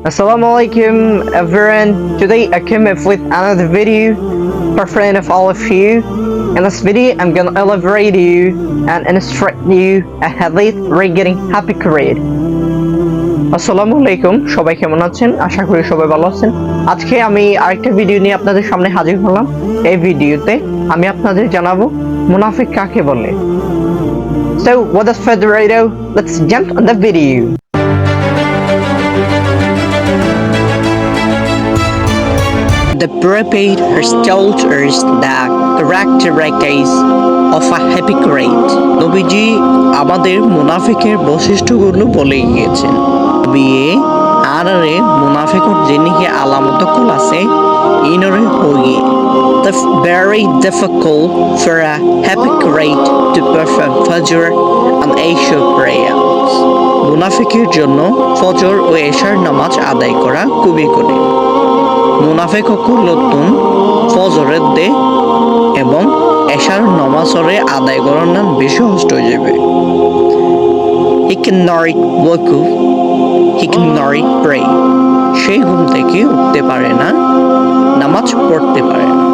Assalamu alaikum everyone. Today I came up with another video for friend of all of you. In this video I'm gonna elaborate you and instruct you a hadith regarding happy creed. আসসালামু আলাইকুম সবাই কেমন আছেন আশা করি সবাই ভালো আছেন আজকে আমি আরেকটা ভিডিও নিয়ে আপনাদের সামনে হাজির হলাম এই ভিডিওতে আমি আপনাদের জানাবো মুনাফিক কাকে বলে So without further ado, let's jump on the video. The told us the characteristics of a hypocrite. নবীজি আমাদের মুনাফিকের বৈশিষ্ট্যগুলো বলে গিয়েছেন বিয়ে আরে মুনাফিকর যিনিকে আলামত কল আছে ইনরে হইয়ে The very difficult for a hypocrite to perform Fajr and Isha prayers. মুনাফিকের জন্য ফজর ও এশার নামাজ আদায় করা খুবই কঠিন মুনাফেক নতুন ফজরের দে এবং এশার নমাজরে আদায় করার নাম বেশি কষ্ট হয়ে যাবে up. He cannot pray. সে ঘুম থেকে উঠতে পারে না, নামাজ পড়তে পারে না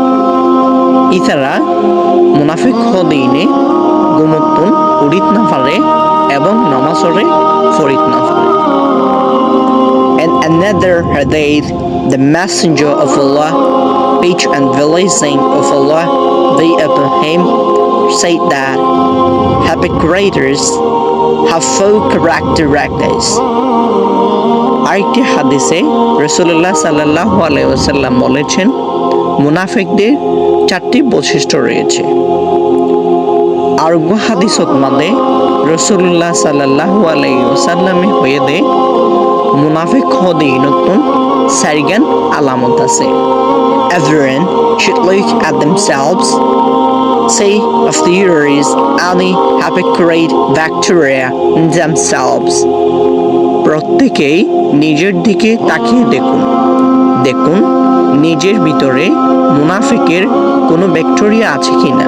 ইতারা মুনাফিক হদিনে গুমত্তুন উড়িত না পারে এবং নামাজরে ফরিত না পারে And another hadith, the messenger of Allah, peace and blessing of Allah be upon him, said that hypocrites have four characteristics. আরেকটি হাদিসে রসুল্লাহ সাল্লাহ আলাইসাল্লাম বলেছেন মুনাফিকদের চারটি বৈশিষ্ট্য রয়েছে আরোগ্য হাদিসত মানে রসুল্লাহ সাল্লাহ আলাইসাল্লামে হয়ে দে মুনাফিক হদে নতুন সারিগান আলামত আছে। Everyone should look at themselves সেই অফ দ্য ইউরিজ আনি have a great bacteria in themselves প্রত্যেকেই নিজের দিকে তাকিয়ে দেখুন। দেখুন নিজের ভিতরে মুনাফিকের কোনো ব্যাকটেরিয়া আছে কিনা। না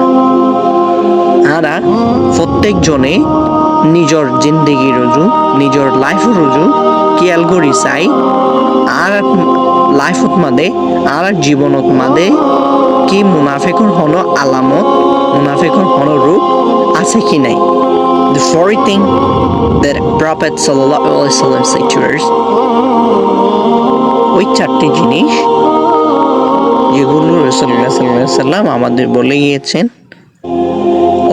আরা প্রত্যেকজনে নিজের জিন্দিগি রুজু, নিজের লাইফ রুজু কিয়াল করি চাই, আর লাইফত মাদে, আর জীবনত মাদে, কি মুনাফিকর হন আলামত মুনাফিকর হন রূপ আছে কি নাই? The fourth thing that Prophet wasallam said to us, ওই চারটি জিনিস যেগুলো রসুল্লাহ সাল্লাহ সাল্লাম আমাদের বলে গিয়েছেন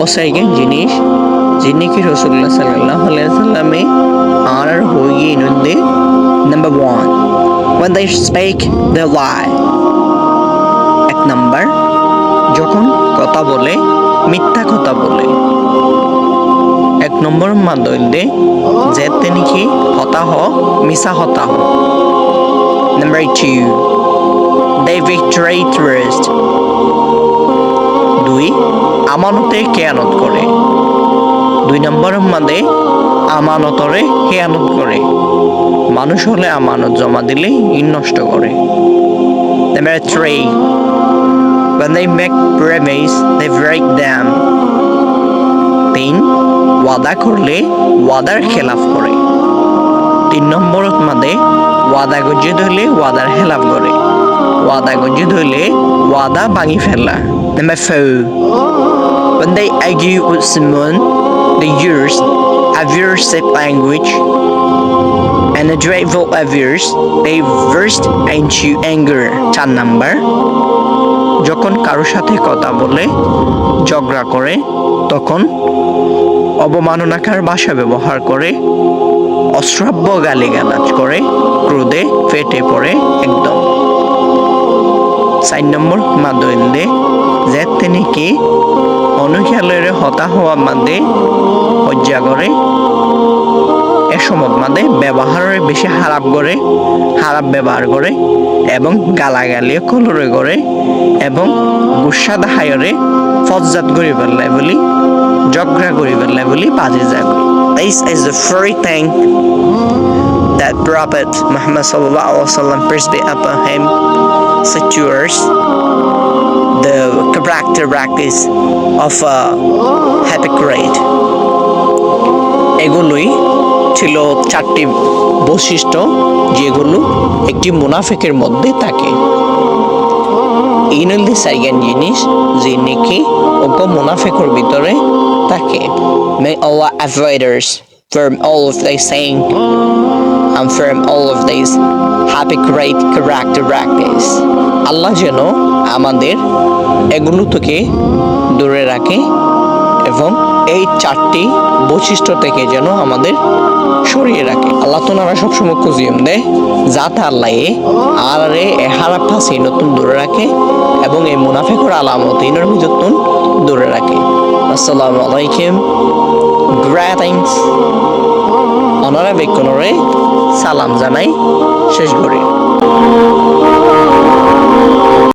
অসাইগেন জিনিস যিনি কি রসুল্লাহ সাল্লাহ সাল্লামে আর হয়ে ইনুদ্দে number one when they speak they lie, এক নাম্বার যখন কথা বলে, মিথ্যা কথা বলে, এক নম্বর মাদইদে যে তিনি কি হতাহ, মিছা হতাহ। Number two they betray trust দুই, আমানতে কেয়ানত করে। দুই নম্বরের মাঝে আমানতরে হেয়ানত করে। মানুষ হলে আমানত জমা দিলে ই নষ্ট করে। Number when they make promise, they break them. তিন ওয়াদা করলে ওয়াদার খেলাফ করে তিন মাঝে ওয়াদা গজ্জে ধরলে ওয়াদার খেলাফ করে ওয়াদা গজ্জে ধরলে ওয়াদা ভাঙি ফেলা Number four, when they argue with someone, they use abusive language and a dreadful abuse, they burst into anger. চার নাম্বার যখন কারোর সাথে কথা বলে ঝগড়া করে তখন অবমাননাকার ভাষা ব্যবহার করে অশ্রাব্য গালিগালাজ করে ক্রোধে ফেটে পড়ে একদম চার নম্বর মাদইন্দে কি? অনুখিয়ালয়ের হতা হওয়া মাদে হজ্জা করে এসমত মাদে ব্যবহারের বেশি খারাপ করে, খারাপ ব্যবহার করে এবং গালাগালিও কলরে করে এবং গুসা দাহায়রে ফজ্জাত করি পেলাই বলি ঝগড়া করি পেলাই বলি বাজে যাবে This is the very thing. That Prophet Muhammad wasallam peace be upon him us the character practice of a hypocrite এগুলোই ছিল চারটি বৈশিষ্ট্য যেগুলো একটি মুনাফিকের মধ্যে থাকে এই নলি সাইগান জিনিস যে নাকি অজ্ঞ মুনাফিকের ভিতরে থাকে Allah avoid us from all of these saying, and from all of these happy, great character practice. আল্লাহ যেন আমাদের এগুলো থেকে দূরে রাখে এবং এই চারটি বৈশিষ্ট্য থেকে যেন আমাদের সরিয়ে রাখে। আল্লাহ তোনারা সবসময় কুজিম দেয়, যাতে আল্লাহ আর রে এ হারাপ ফাঁসি নতুন দূরে রাখে এবং এই মুনাফেকর আলামত ইনর যত্ন দূরে রাখে। আসসালামু আলাইকুম। গ্রেটিংস অনারা বেকনরে সালাম জানাই। শেষ করি।